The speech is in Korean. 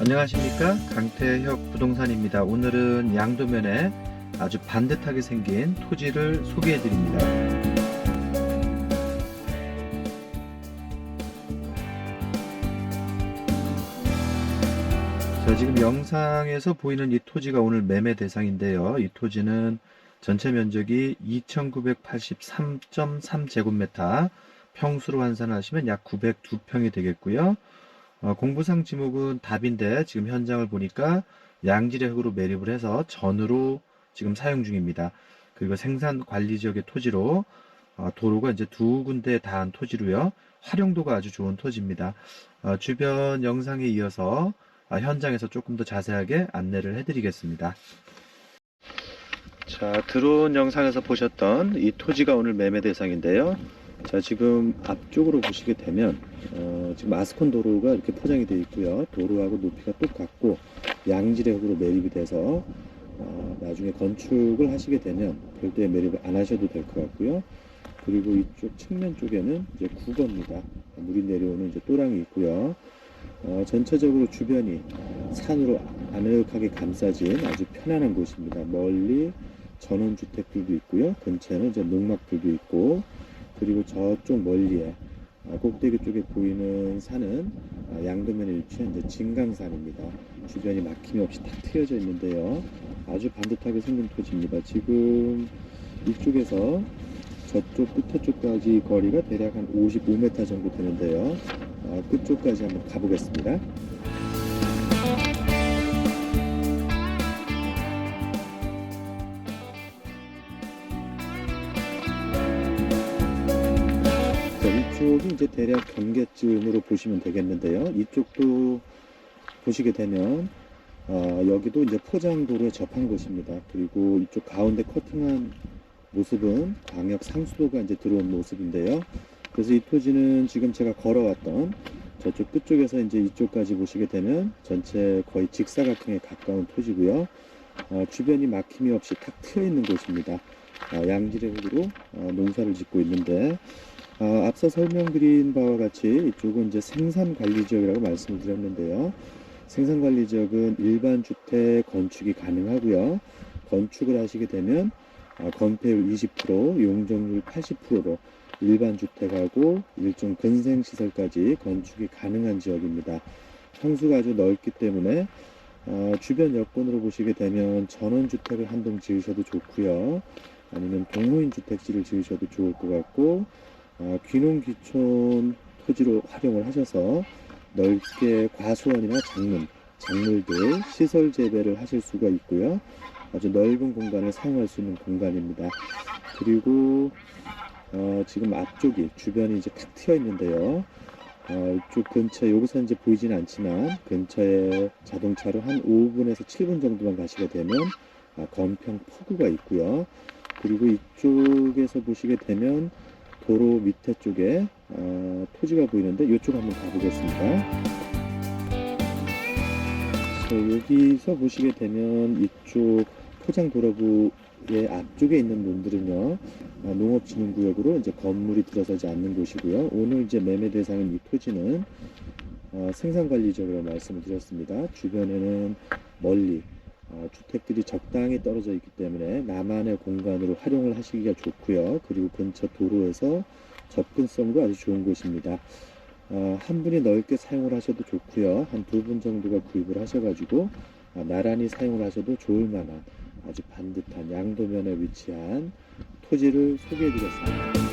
안녕하십니까? 강태혁 부동산입니다. 오늘은 양도면에 아주 반듯하게 생긴 토지를 소개해 드립니다. 자 지금 영상에서 보이는 이 토지가 오늘 매매 대상인데요. 이 토지는 전체 면적이 2983.3제곱미터 평수로 환산하시면 약 902평이 되겠고요 어, 공부상 지목은 답인데 지금 현장을 보니까 양질의 흙으로 매립을 해서 전으로 지금 사용 중입니다. 그리고 생산 관리 지역의 토지로 어, 도로가 이제 두 군데 닿은 토지로요. 활용도가 아주 좋은 토지입니다. 어, 주변 영상에 이어서 어, 현장에서 조금 더 자세하게 안내를 해드리겠습니다. 자, 드론 영상에서 보셨던 이 토지가 오늘 매매 대상인데요. 자, 지금 앞쪽으로 보시게 되면, 어, 지금 아스콘 도로가 이렇게 포장이 되어 있고요. 도로하고 높이가 똑같고, 양질의 흙으로 매립이 돼서, 어, 나중에 건축을 하시게 되면 별도의 매립을 안 하셔도 될 것 같고요. 그리고 이쪽 측면 쪽에는 이제 국어입니다. 물이 내려오는 이제 또랑이 있고요. 어, 전체적으로 주변이 산으로 아늑하게 감싸진 아주 편안한 곳입니다. 멀리 전원주택들도 있고요. 근처에는 이제 농막들도 있고, 그리고 저쪽 멀리에 아, 꼭대기 쪽에 보이는 산은 아, 양도면에 위치한 이제 진강산입니다. 주변이 막힘이 없이 탁 트여져 있는데요. 아주 반듯하게 생긴 토지입니다. 지금 이쪽에서 저쪽 끝에 쪽까지 거리가 대략 한 55m 정도 되는데요. 아, 끝쪽까지 한번 가보겠습니다. 이쪽이 이제 대략 경계쯤으로 보시면 되겠는데요. 이쪽도 보시게 되면 어, 여기도 이제 포장도로에 접한 곳입니다. 그리고 이쪽 가운데 커팅한 모습은 광역 상수도가 이제 들어온 모습인데요. 그래서 이 토지는 지금 제가 걸어왔던 저쪽 끝쪽에서 이제 이쪽까지 보시게 되면 전체 거의 직사각형에 가까운 토지고요. 어, 주변이 막힘이 없이 탁 트여 있는 곳입니다. 어, 양질의 흙으로 어, 농사를 짓고 있는데 어, 앞서 설명드린 바와 같이 이쪽은 이제 생산관리지역이라고 말씀을 드렸는데요. 생산관리지역은 일반 주택 건축이 가능하고요. 건축을 하시게 되면 어, 건폐율 20%, 용적률 80%로 일반 주택하고 일종 근생시설까지 건축이 가능한 지역입니다. 평수가 아주 넓기 때문에 어, 주변 여건으로 보시게 되면 전원주택을 한 동 지으셔도 좋고요. 아니면 동호인 주택지를 지으셔도 좋을 것 같고 어, 귀농귀촌 토지로 활용을 하셔서 넓게 과수원이나 작물, 작물들 시설 재배를 하실 수가 있고요. 아주 넓은 공간을 사용할 수 있는 공간입니다. 그리고 어, 지금 앞쪽이 주변이 이제 탁 트여 있는데요. 어, 이쪽 근처 여기서 이제 보이지는 않지만 근처에 자동차로 한 5분에서 7분 정도만 가시게 되면 아, 건평 포구가 있고요. 그리고 이쪽에서 보시게 되면 도로 밑에 쪽에 어, 토지가 보이는데 이쪽 한번 가보겠습니다. 자, 여기서 보시게 되면 이쪽 포장 도로부의 앞쪽에 있는 논들은요 아, 농업진흥구역으로 이제 건물이 들어서지 않는 곳이고요. 오늘 이제 매매 대상인 이 토지는 어, 생산관리지역이라고 말씀을 드렸습니다. 주변에는 멀리 어, 주택들이 적당히 떨어져 있기 때문에 나만의 공간으로 활용을 하시기가 좋고요. 그리고 근처 도로에서 접근성도 아주 좋은 곳입니다. 어, 한 분이 넓게 사용을 하셔도 좋고요. 한 두 분 정도가 구입을 하셔가지고 아, 나란히 사용을 하셔도 좋을 만한 아주 반듯한 양도면에 위치한 토지를 소개해 드렸습니다.